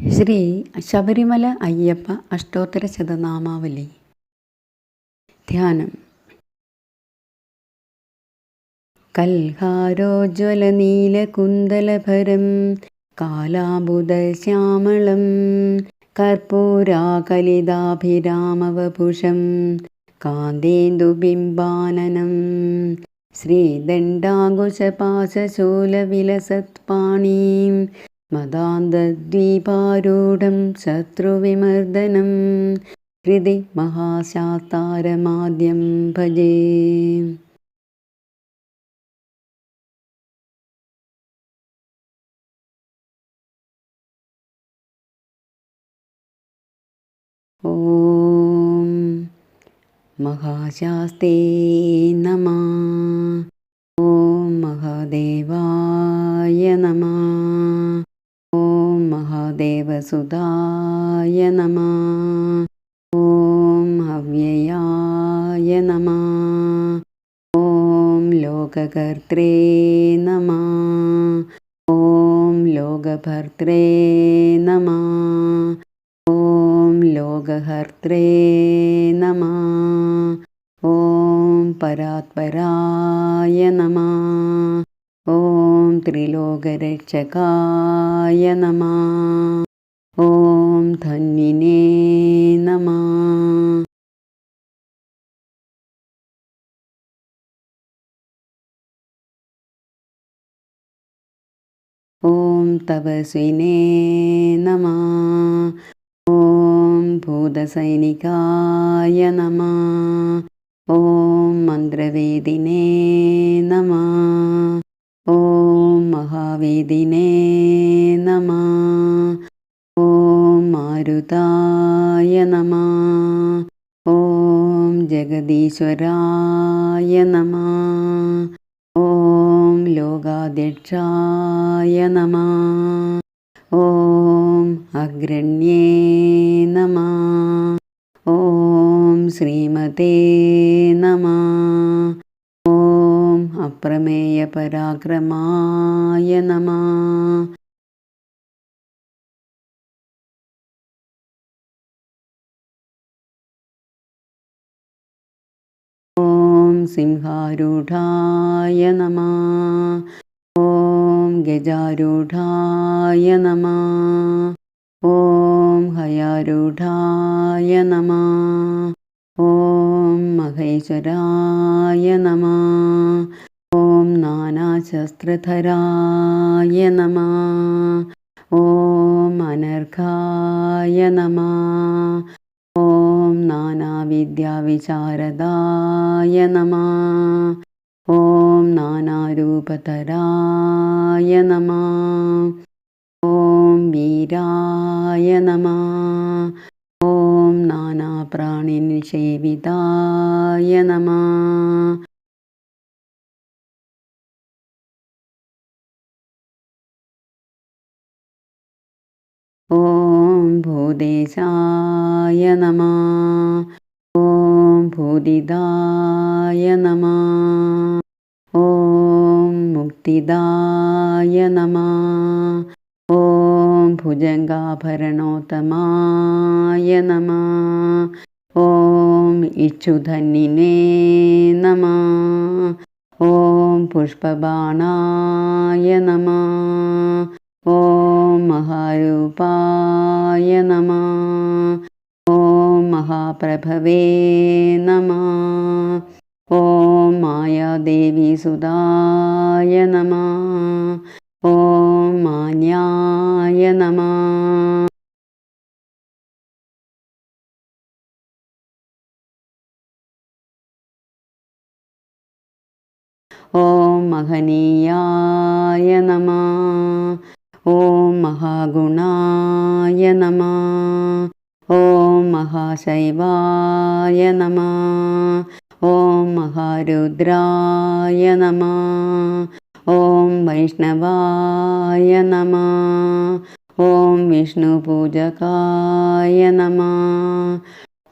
ശ്രീ ശബരിമല അയ്യപ്പ അഷ്ടോത്തര ശതനാമാവലി. ധ്യാനം. കൽഹാരോജ്വലനീലകുന്തലഭരം കാലാബുധശ്യാമളം കർപ്പൂരാകലിതാഭിരാമവപുഷം കാന്തേന്ദുബിംബാനനം ശ്രീദണ്ഡാകുശപാശശൂലവിലസത്പാണീം मदान्धद्वीपारूढं शत्रुविमर्दनं हृदि महाशास्तारमाद्यं भजे ॐ महाशास्ते नमः ॐ महादेवाय नमः महादेवसुधाय नमः। ॐ अव्ययाय नमः। ॐ लोककर्त्रे नमः। ॐ लोकभर्त्रे नमः। ॐ लोकहर्त्रे नमः। ॐ परात्पराय नमः ॐ त्रिलोकरक्षकाय नमः। ॐ धन्विने नमः। ॐ तपस्विने नमः। ॐ भूतसैनिकाय नमः। ॐ मन्त्रवेदिने नमः महावेदिने नमः ॐ मारुताय नमः ॐ जगदीश्वराय नमः ॐ लोकाध्यक्षाय नमः ॐ अग्रण्ये नमः ॐ श्रीमते नमः ॐ अप्रमेयपराक्रमाय नमः ॐ सिंहारूढाय नमः ॐ गजारूढाय नमः ॐ हयारूढाय नमः ॐ महेश्वराय नमः ॐ नानाशस्त्रधराय नमः ॐ अनर्घाय नमः ॐ नानाविद्याविशारदाय नमः ॐ नानारूपतराय नमः ॐ वीराय नमः ॐ नानाप्राणिनिषेविताय नमः ॐ भूदेशाय नमः। ॐ भूदिदाय नमः। ॐ मुक्तिदाय नमः। ॐ भुजङ्गाभरणोत्तमाय नमः। ॐ इच्छुधन्निने नमः। ॐ पुष्पबाणाय नमः ॐ महारूपाय नमः। ॐ महाप्रभवे नमः। ॐ मायादेवीसुधाय नमः। ॐ मान्याय नमः। ॐ महनीयाय नमः ॐ महागुणाय नमः। ॐ महाशैवाय नमः। ॐ महारुद्राय नमः। ॐ वैष्णवाय नमः। ॐ विष्णुपूजकाय नमः।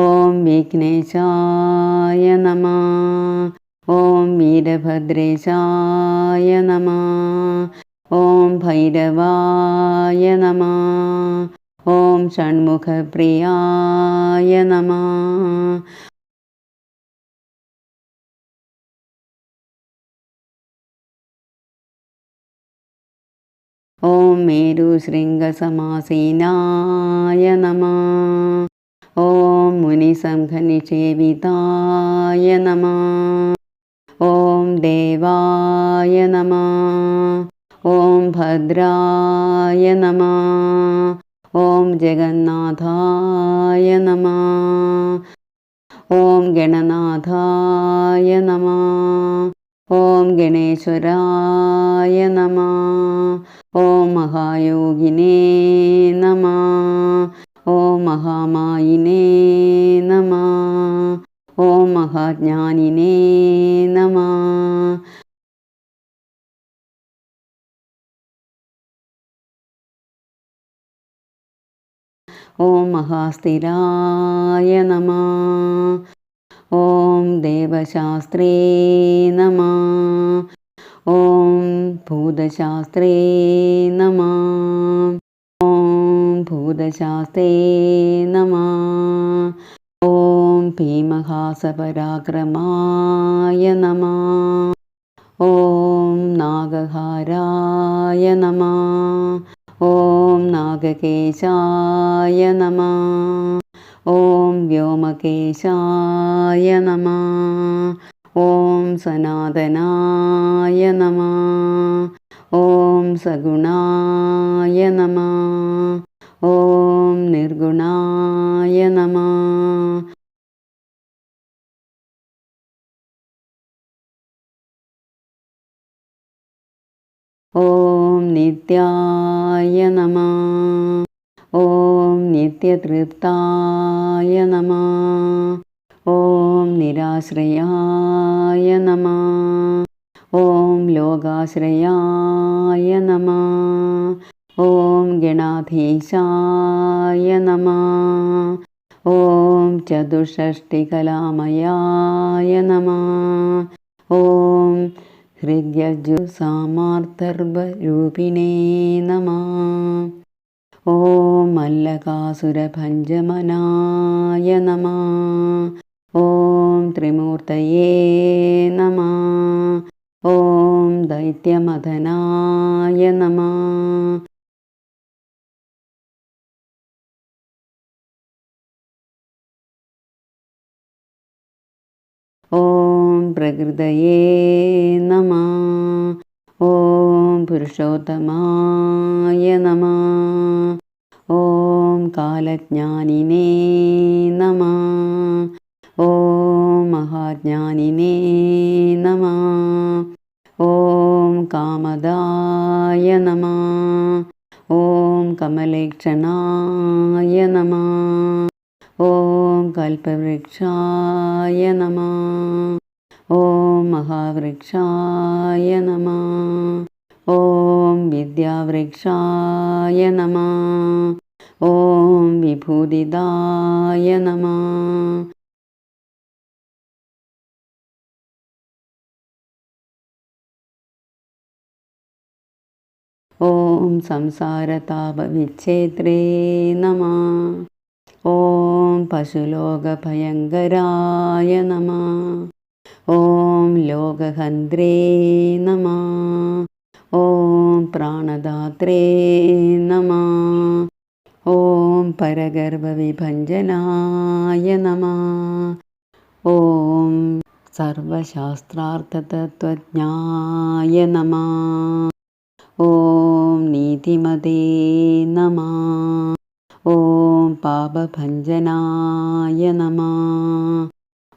ॐ विघ्नेशाय नमः। ॐ वीरभद्रेशाय नमः ॐ भैरवाय नमः। ॐ षण्मुखप्रियाय नमः। ॐ मेरुशृङ्गसमासीनाय नमः। ॐ मुनिसंघनिषेविताय नमः। ॐ देवाय नमः ॐ भद्राय नमः। ॐ जगन्नाथाय नमः। ॐ गणनाथाय नमः। ॐ गणेश्वराय नमः। ॐ महायोगिने नमः। ॐ महामायिने नमः। ॐ महाज्ञानिने ॐ महास्थिराय नमः ॐ देवशास्त्रे नमः ॐ भूतशास्त्रे नमः ॐ भूतशास्त्रे नमः ॐ भीमहासपराक्रमाय नमः ॐ नागहाराय नमः ॐ नागकेशाय नमः ॐ व्योमकेशाय नमः। ॐ सनातनाय नमः। ॐ सगुणाय नमः। ॐ निर्गुणाय नमः। ॐ नित्याय नमः। ॐ नित्यतृप्ताय नमः। ॐ निराश्रयाय नमः। ॐ लोगाश्रयाय नमः। ॐ गणाधीशाय नमः। ॐ चतुष्षष्टिकलामयाय नमः। ॐ हृद्यजुसामार्थर्भरूपिणे नमः। ॐ मल्लकासुरभञ्जमनाय नमः। ॐ त्रिमूर्तये नमः। ॐ दैत्यमदनाय नमः। ॐ प्रकृतये नमः ॐ पुरुषोत्तमाय नमः ॐ कालज्ञानिने नमः ॐ महाज्ञानिने नमः ॐ कामदाय नमः ॐ कमलेक्षणाय नमः ॐ कल्पवृक्षाय नमः ॐ महावृक्षाय नमः। ॐ विद्यावृक्षाय नमः। ॐ विभूतिदाय नमः। ॐ संसारतापविच्छेत्रे नमः। ॐ पशुलोकभयङ्कराय नमः ॐ लोकहन्त्रे नमः। ॐ प्राणदात्रे नमः। ॐ परगर्भविभञ्जनाय नमः। ॐ सर्वशास्त्रार्थतत्त्वज्ञाय नमः। ॐ नीतिमते नमः। ॐ पापभञ्जनाय नमः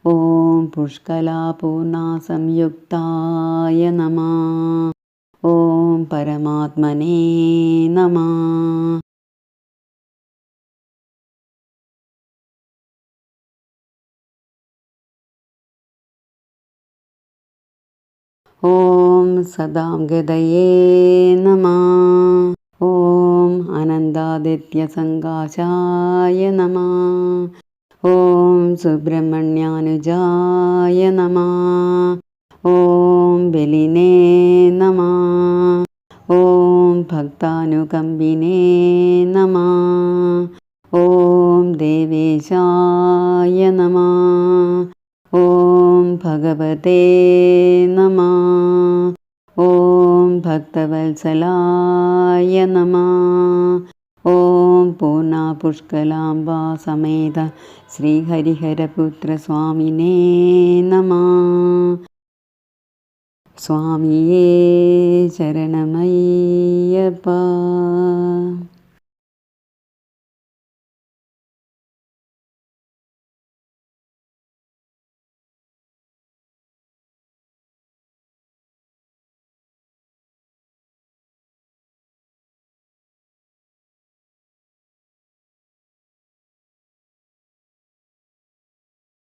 ॐ पुष्कलापूर्णासंयुक्ताय नमः। ॐ परमात्मने नमः। ॐ सदाङ्गदये नमः। ॐ आनन्दादित्यसङ्गाशाय नमः ॐ सुब्रह्मण्यानुजाय नमः। ॐ बलिने नमः। ॐ भक्तानुकम्बिने नमः। ॐ देवेशाय नमः। ॐ भगवते नमः। ॐ भक्तवत्सलाय नमः पूर्णा पुष्कलाम्बा समेत श्रीहरिहरपुत्रस्वामिने नमः। स्वामिये शरणमय्यप्पा